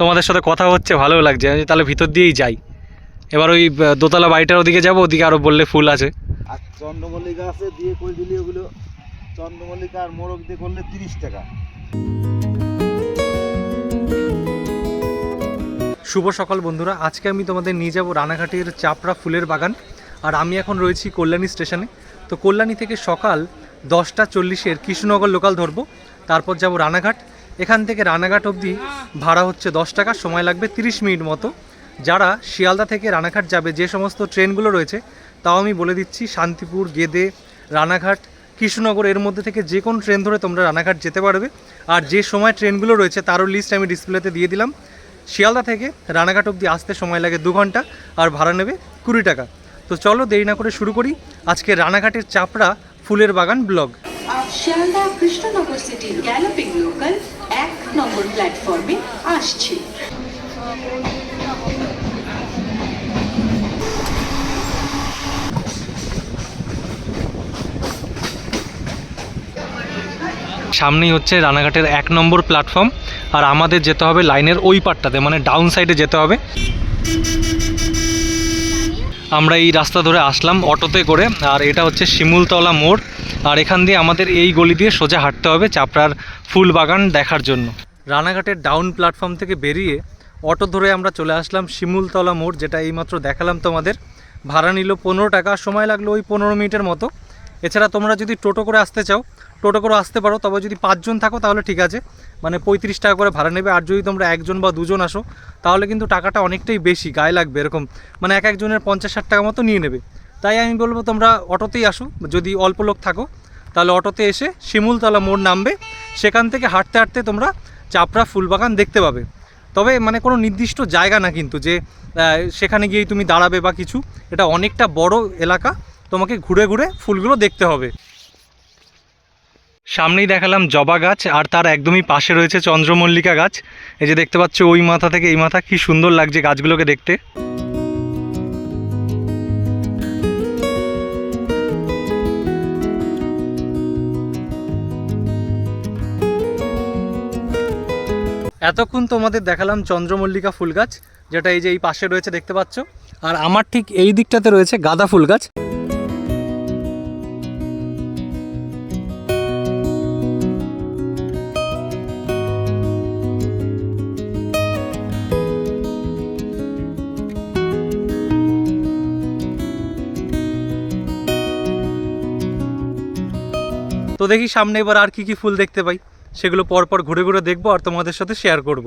তোমাদের সাথে কথা হচ্ছে ভালো লাগছে। আমি তাহলে ভিতর দিয়েই যাই। এবার ওই দোতলা বাড়িটার ওদিকে যাব ওদিকে আরও বললে ফুল আছে। আর চন্দ্রমল্লিকা আছে দিয়ে করে দিলি ওগুলো। চন্দ্রমল্লিকা আর মোরগ দিয়ে করলে তিরিশ টাকা। শুভ সকাল বন্ধুরা আজকে আমি তোমাদের নিয়ে যাব রানাঘাটের চাপড়া ফুলের বাগান। আর আমি এখন রয়েছি কল্যাণী স্টেশনে। তো কল্যাণী থেকে সকাল দশটা চল্লিশের কৃষ্ণনগর লোকাল ধরবো। তারপর যাব রানাঘাট। এখান থেকে রানাঘাট অবধি ভাড়া হচ্ছে দশ টাকা, সময় লাগবে তিরিশ মিনিট মতো। যারা শিয়ালদা থেকে রানাঘাট যাবে, যে সমস্ত ট্রেনগুলো রয়েছে, তাও আমি বলে দিচ্ছি, শান্তিপুর, গেদে, রানাঘাট, কৃষ্ণনগর, এর মধ্যে থেকে যে কোনো ট্রেন ধরে তোমরা রানাঘাট যেতে পারবে। আর যে সময় ট্রেনগুলো রয়েছে, তারও লিস্ট আমি ডিসপ্লেতে দিয়ে দিলাম। শিয়ালদা থেকে রানাঘাট অবধি আসতে সময় লাগে দু ঘণ্টা, আর ভাড়া নেবে কুড়ি টাকা। তো চলো দেরি না করে শুরু করি আজকে রানাঘাটের চাপড়া ফুলের বাগান ব্লগ। শিয়ালদা কৃষ্ণনগর সিটির গ্যালোপিং প্ল্যাটফর্মে আসছে। সামনেই হচ্ছে রানাঘাটের এক নম্বর প্ল্যাটফর্ম, আর আমাদের যেতে হবে লাইনের ওই পারটাতে মানে ডাউন সাইডে যেতে হবে। আমরা এই রাস্তা ধরে আসলাম অটোতে করে, আর এটা হচ্ছে শিমুলতলা মোড়, আর এখান দিয়ে আমাদের এই গলি দিয়ে সোজা হাঁটতে হবে চাপড়ার ফুল বাগান দেখার জন্য। রানাঘাটের ডাউন প্ল্যাটফর্ম থেকে বেরিয়ে অটো ধরে আমরা চলে আসলাম শিমুলতলা মোড়, যেটা এইমাত্র দেখালাম তোমাদের। ভাড়া নিল পনেরো টাকা, সময় লাগল ওই পনেরো মিনিটের মতো। এছাড়া তোমরা যদি টোটো করে আসতে চাও, টোটো করে আসতে পারো, তবে যদি পাঁচজন থাকো তাহলে ঠিক আছে। মানে পঁয়ত্রিশ টাকা করে ভাড়া নেবে, আর যদি তোমরা একজন বা দুজন আসো, তাহলে কিন্তু টাকাটা অনেকটাই বেশি, গায়ে লাগবে এরকম। মানে এক একজনের পঞ্চাশ ষাট টাকা মতো নিয়ে নেবে। তাই আমি বলব তোমরা অটোতেই আসো, যদি অল্প লোক থাকো, তাহলে অটোতে এসে শিমুলতলা মোড় নামবে। সেখান থেকে হাঁটতে হাঁটতে তোমরা চাপড়া ফুলবাগান দেখতে পাবে। তবে মানে কোনো নির্দিষ্ট জায়গা না কিন্তু যে সেখানে গিয়েই তুমি দাঁড়াবে বা কিছু, এটা অনেকটা বড় এলাকা, তোমাকে ঘুরে ঘুরে ফুলগুলো দেখতে হবে। সামনেই দেখালাম জবা গাছ, আর তার একদমই পাশে রয়েছে চন্দ্রমল্লিকা গাছ। এই যে দেখতে পাচ্ছ, ওই মাথা থেকে এই মাথা, কি সুন্দর লাগছে গাছগুলোকে দেখতে। এতক্ষণ তোমাদের দেখালাম চন্দ্রমল্লিকা ফুল গাছ, যেটা এই যে এই পাশে রয়েছে দেখতে পাচ্ছ। আর আমার ঠিক এই দিকটাতে রয়েছে গাঁদা ফুল গাছ। তো দেখি সামনে এবার আর কি কি ফুল দেখতে পাই। সেগুলো পরপর ঘুরে ঘুরে দেখব আর তোমাদের সাথে শেয়ার করব।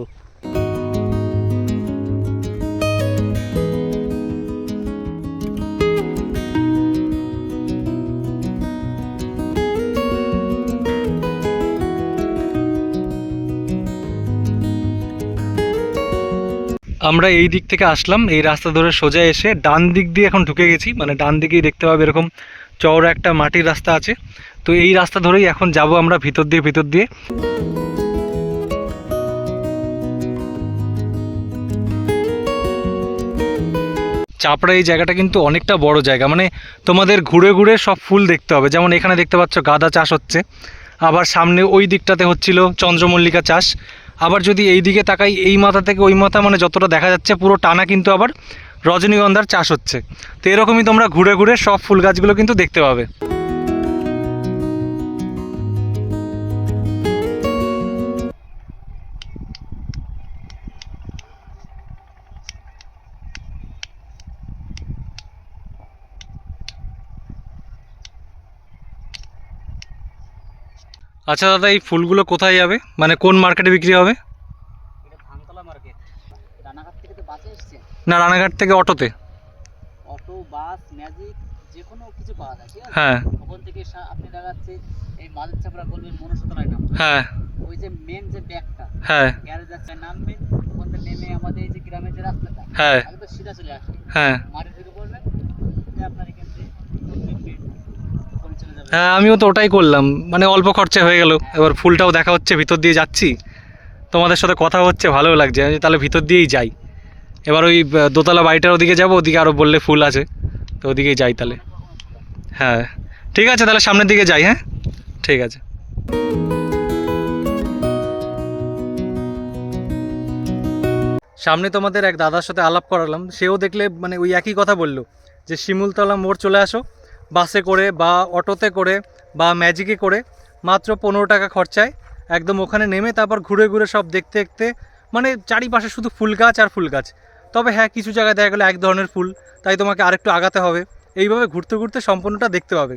আমরা এই দিক থেকে আসলাম, এই রাস্তা ধরে সোজা এসে ডান দিক দিয়ে এখন ঢুকে গেছি। মানে ডান দিকেই দেখতে পাবে এরকম চওড়া একটা মাটির রাস্তা আছে। তো এই রাস্তা ধরেই এখন যাব আমরা ভিতর দিয়ে ভিতর দিয়ে। চাপড়া এই জায়গাটা কিন্তু অনেকটা বড় জায়গা। মানে তোমাদের ঘুরে ঘুরে সব ফুল দেখতে হবে। যেমন এখানে দেখতে পাচ্ছ গাঁদা চাষ হচ্ছে। আবার সামনে ওই দিকটাতে হচ্ছিল চন্দ্রমল্লিকা চাষ। আবার যদি এই দিকে তাকাই, এই মাথা থেকে ওই মাথা মানে যতটা দেখা যাচ্ছে, পুরো টানা কিন্তু আবার রজনীগন্ধার চাষ হচ্ছে। তো এরকমই তোমরা ঘুরে ঘুরে সব ফুল গাছগুলো কিন্তু দেখতে পাবে। আচ্ছা দাদা এই ফুলগুলো কোথায় যাবে? মানে কোন মার্কেটে বিক্রি হবে? এটা ধানতলা মার্কেট। রানাঘাট থেকে তো বাসে এসছে। না রানাঘাট থেকে অটোতে। অটো বাস ম্যাজিক যে কোনো কিছু পাওয়া যায় হ্যাঁ। ওখান থেকে আপনি দেখাচ্ছে এই চাপড়া বলবেন মনসতলায় নাম হ্যাঁ। ওই যে মেন যে ব্যাগটা হ্যাঁ। গ্যারেজ আছে নামবেন ওখান থেকে নেমে আমাদের এই যে গ্রামের যে রাস্তাটা হ্যাঁ। একদম সিধা চলে আসবে। হ্যাঁ দিকে বলবেন যে আপনার এখান থেকে ওখানে চলে যাবে হ্যাঁ আমিও তো ওটাই করলাম। মানে অল্প খরচা হয়ে গেল। এবার ফুলটাও দেখা হচ্ছে, ভিতর দিয়ে যাচ্ছি। তোমাদের সাথে কথা হচ্ছে ভালো লাগছে। আমি তাহলে ভিতর দিয়েই যাই। এবার ওই দোতলা বাড়িটার ওদিকে যাব। ওদিকে আরও বললে ফুল আছে। তো ওদিকেই যাই তাহলে। হ্যাঁ। ঠিক আছে, তাহলে সামনের দিকে যাই হ্যাঁ? ঠিক আছে। সামনে তোমাদের এক দাদার সাথে আলাপ করালাম। সেও দেখলে মানে ওই একই কথা বলল। যে শিমুলতলা মোড় চলে আসো। বাসে করে বা অটোতে করে বা ম্যাজিকে করে মাত্র পনেরো টাকা খরচায় একদম ওখানে নেমে তারপর ঘুরে ঘুরে সব দেখতে দেখতে মানে চারিপাশে শুধু ফুল গাছ আর ফুল গাছ। তবে হ্যাঁ কিছু জায়গায় দেখা গেলো এক ধরনের ফুল, তাই তোমাকে আরেকটু আগাতে হবে। এইভাবে ঘুরতে ঘুরতে সম্পূর্ণটা দেখতে পাবে।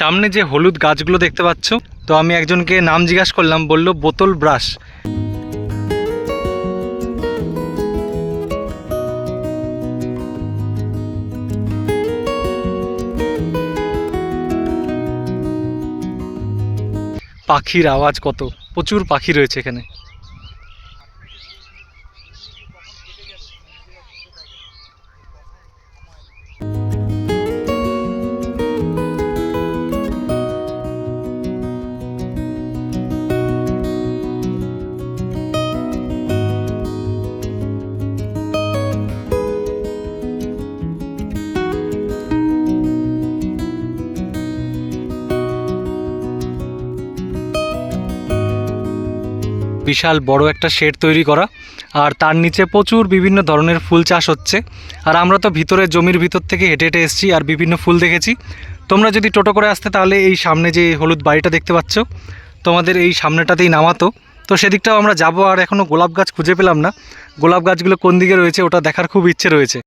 সামনে যে হলুদ গাছগুলো দেখতে পাচ্ছ, তো আমি একজনকে নাম জিজ্ঞাসা করলাম, বলল, বোতল ব্রাশ। পাখির আওয়াজ কত? প্রচুর পাখি রয়েছে এখানে। বিশাল বড় একটা শেড তৈরি করা। আর তার নিচে প্রচুর বিভিন্ন ধরনের ফুল চাষ হচ্ছে। আর আমরা তো ভিতরে জমির ভিতর থেকে হেঁটে হেঁটে এসেছি আর বিভিন্ন ফুল দেখেছি। তোমরা যদি টোটো করে আসতে তাহলে এই সামনে যে হলুদ বাড়িটা দেখতে পাচ্ছ, তোমাদের এই সামনেটাতেই নামাতো। তো সেদিকটাও আমরা যাব আর এখনও গোলাপ গাছ খুঁজে পেলাম না। গোলাপ গাছগুলো কোন দিকে রয়েছে ওটা দেখার খুব ইচ্ছে রয়েছে।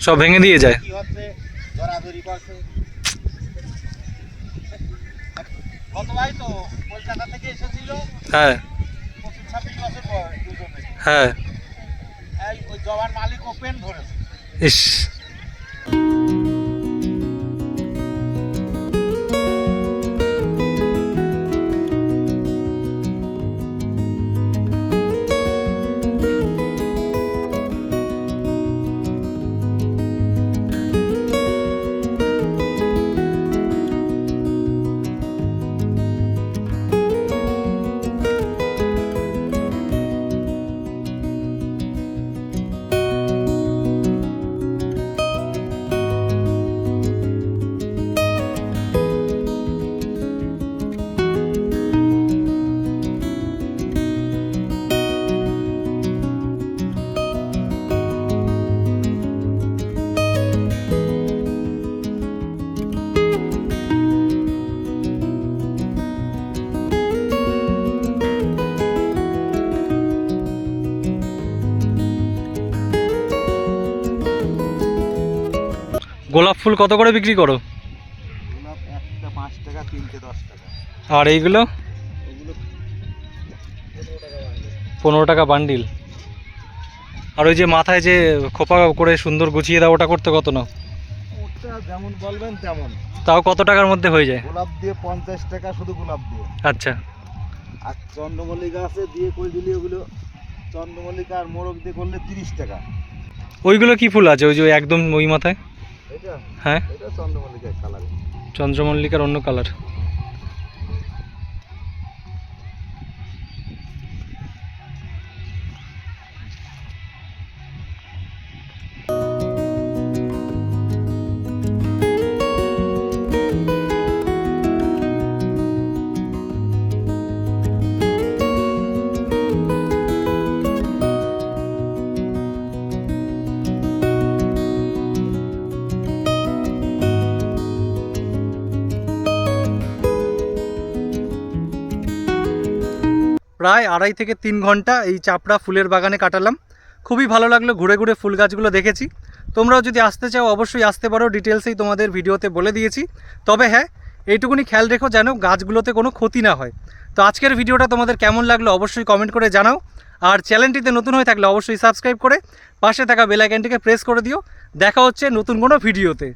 সব ভেঙে দিয়ে যায়। হ্যাঁ। হ্যাঁ। ধরাধরি গোলাপ ফুল কত করে বিক্রি করো? গোলাপ একটা পাঁচ টাকা তিনটে দশ টাকা। আর এইগুলো? পনেরো টাকা বান্ডিল আর ওই যে মাথায় যে খোপা করে সুন্দর গুছিয়ে দাও ওটা করতে কত না ওটা যেমন বলবেন তেমন। তাও কত টাকার মধ্যে হয়ে যায়? গোলাপ দিয়ে পঞ্চাশ টাকা শুধু গোলাপ দিয়ে। আচ্ছা। আর চন্দ্রমল্লিকা আছে দিয়ে করে দিলে ওগুলো। চন্দ্রমল্লিকা আর মোরগ দিয়ে করলে তিরিশ টাকা। ওইগুলো কি ফুল আছে? ওই যে একদম ওই মাথায়? হ্যাঁ? এটা চন্দ্রমল্লিকার কালার চন্দ্রমল্লিকার অন্য কালার প্রায় আড়াই থেকে তিন ঘণ্টা এই চাপড়া ফুলের বাগানে কাটালাম। খুবই ভালো লাগল, ঘুরে ঘুরে ফুল গাছগুলো দেখেছি। তোমরাও যদি আসতে চাও, অবশ্যই আসতে পারো। ডিটেলসেই তোমাদের ভিডিওতে বলে দিয়েছি। তবে হ্যাঁ এইটুকুনি খেয়াল রেখো যেন গাছগুলোতে কোনো ক্ষতি না হয়। তো আজকের ভিডিওটা তোমাদের কেমন লাগল অবশ্যই কমেন্ট করে জানাও। আর চ্যানেলটিতে নতুন হয়ে থাকলে অবশ্যই সাবস্ক্রাইব করে পাশে থাকা বেল আইকনটিকে প্রেস করে দিও। দেখা হচ্ছে নতুন কোনো ভিডিওতে।